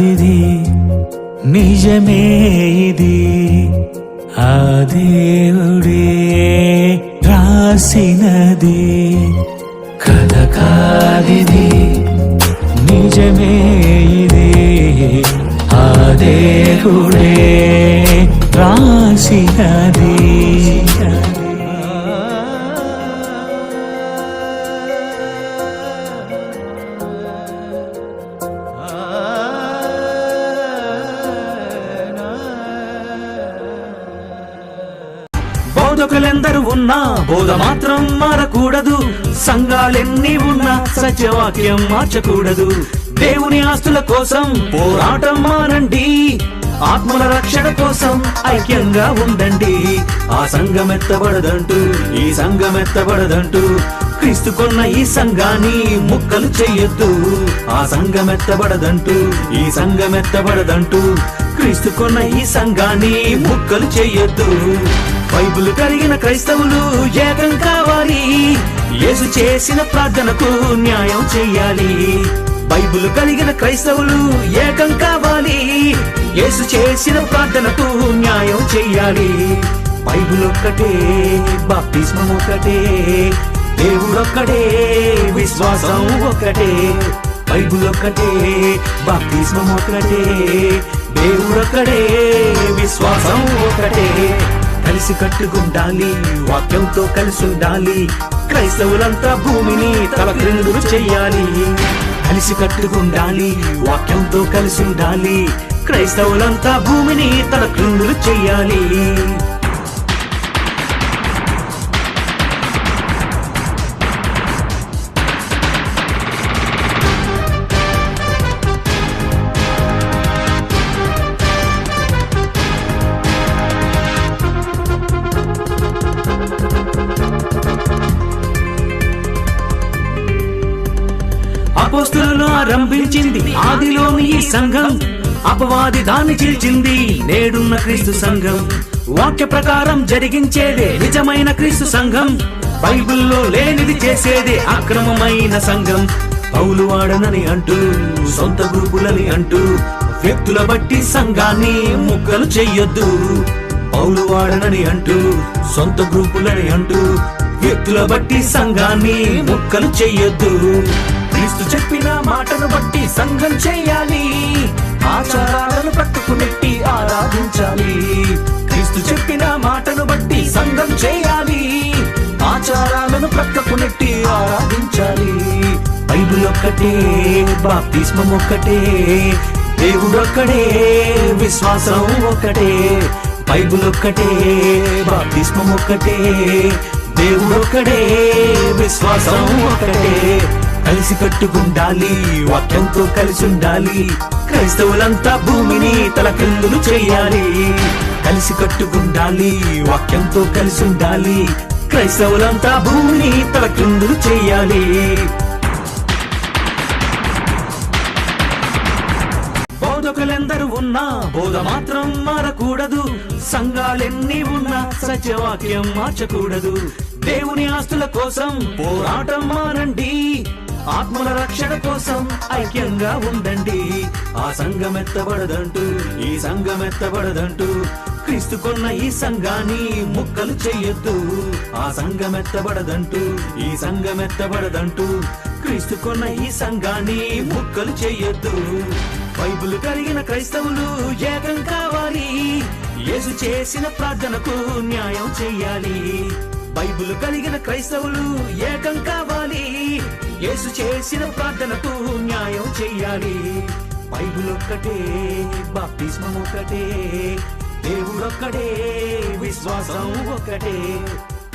కాదిది నిజమే ఇది. ఆ దేవుడే రాసినది. కథ కాదిది నిజమే ఇది. ఆ దేవుడే రాసినది. బోధకులెందరూ ఉన్నా బోధ మాత్రం మారకూడదు. సంఘాలెన్ని ఉన్నా సత్యవాక్యం మార్చకూడదు. దేవుని ఆస్తుల కోసం పోరాటం మానండి. ఆత్మల రక్షణ కోసం ఐక్యంగా ఉండండి. ఆ సంఘం ఎత్తబడదంటూ ఈ సంఘం ఎత్తబడదంటూ క్రీస్తు కొన్న ఈ సంఘాన్ని ముక్కలు చెయ్యొద్దు ఆ సంఘం ఎత్తబడదంటూ ఈ సంఘం ఎత్తబడదంటూ క్రీస్తు కొన్న ఈ సంఘాన్ని ముక్కలు చెయ్యొద్దు బైబుల్ కలిగిన క్రైస్తవులు ఏకం కావాలి. యేసు చేసిన ప్రార్థనకు న్యాయం చెయ్యాలి బైబుల్ కలిగిన క్రైస్తవులు ఏకం కావాలి. యేసు చేసిన ప్రార్థనకు న్యాయం చెయ్యాలి బైబుల్ ఒక్కటే బాప్తిస్మం ఒక్కటే దేవుడొక్కడే విశ్వాసం ఒక్కటే బైబుల్ ఒక్కటే బాప్తిస్మం ఒకటే దేవుడొక్కడే విశ్వాసం ఒకటే కలిసి కట్టుకుండాలి వాక్యంతో కలిసి ఉండాలి క్రైస్తవులంతా భూమిని తల క్రిందులు చెయ్యాలి కలిసి కట్టుకుండాలి వాక్యంతో కలిసి ఉండాలి క్రైస్తవులంతా భూమిని తల క్రిందులు చెయ్యాలి అపోస్తులను ఆరంభించింది ఆదిలోని ఈ సంఘం. అపవాది దాన్ని చీల్చింది నేడున్న క్రీస్తు సంఘం. వాక్య ప్రకారం జరిగించేదే నిజమైన క్రీస్తు సంఘం. బైబిల్లో లేనిది చేసేదే అక్రమమైన సంఘం. పౌలు వాడనని అంటూ సొంత గ్రూపులని అంటూ వ్యక్తుల బట్టి సంఘాన్ని ముక్కలు చెయ్యొద్దు. పౌలు వాడనని అంటూ సొంత గ్రూపులని అంటూ వ్యక్తుల బట్టి సంఘాన్ని ముక్కలు చెయ్యొద్దు. క్రీస్తు చెప్పిన మాటను బట్టి సంఘం చేయాలి. ఆచారాలను పట్టుకునెట్టి ఆరాధించాలి. క్రీస్తు చెప్పిన మాటను బట్టి సంఘం చేయాలి. ఆచారాలను ప్రక్కకు నెట్టి ఆరాధించాలి. బైబుల్ ఒక్కటే బాప్తిస్మం ఒక్కటే దేవుడు ఒక్కడే విశ్వాసం ఒక్కటే. బైబుల్ ఒక్కటే బాప్తిస్మం ఒక్కటే దేవుడు ఒక్కడే విశ్వాసం ఒక్కటే. కలిసి కట్టుకుండాలి వాక్యంతో కలిసి ఉండాలి. క్రైస్తవులంతా భూమిని తల కిందులు చేయాలి. కలిసి కట్టుకుండాలి వాక్యంతో కలిసి ఉండాలి. క్రైస్తవులంతా భూమిని తల కిందులు చేయాలి. బోధకులెందరూ ఉన్నా బోధ మాత్రం మారకూడదు. సంఘాలెన్ని ఉన్నా సత్యవాక్యం మార్చకూడదు. దేవుని ఆస్తుల కోసం పోరాటం మానండి ఆత్మల రక్షణ కోసం ఐక్యంగా ఉండండి. ఆ సంఘం ఎత్తబడదంటూ ఈ సంఘం ఎత్తబడదంటూ క్రీస్తు కొన్న ఈ సంఘాన్ని ముక్కలు చెయ్యొద్దు ఆ సంఘం ఎత్తబడదంటూ ఈ సంఘం ఎత్తబడదంటూ క్రీస్తు కొన్న ఈ సంఘాన్ని ముక్కలు చెయ్యొద్దు బైబుల్ కలిగిన క్రైస్తవులు ఏకం కావాలి. యేసు చేసిన ప్రార్థనకు న్యాయం చెయ్యాలి బైబుల్ కలిగిన క్రైస్తవులు ఏకం కావాలి. యేసు చేసిన ప్రార్థనకు న్యాయం చెయ్యాలి బైబుల్ ఒక్కటే బాప్తిస్మం ఒక్కటే దేవుడొక్కడే విశ్వాసం ఒకటే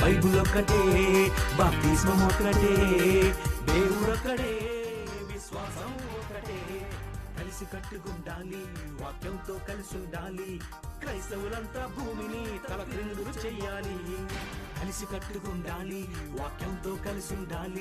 బైబుల్ ఒక్కటే. బాప్తిస్మం ఒక్కటే దేవుడొక్కడే విశ్వాసం ఒకటే కలిసి కట్టుకుండాలి వాక్యంతో కలిసి ఉండాలి క్రైస్తవులంతా భూమిని తల క్రిందులు చెయ్యాలి కలిసి కట్టుకుండాలి వాక్యంతో కలిసి ఉండాలి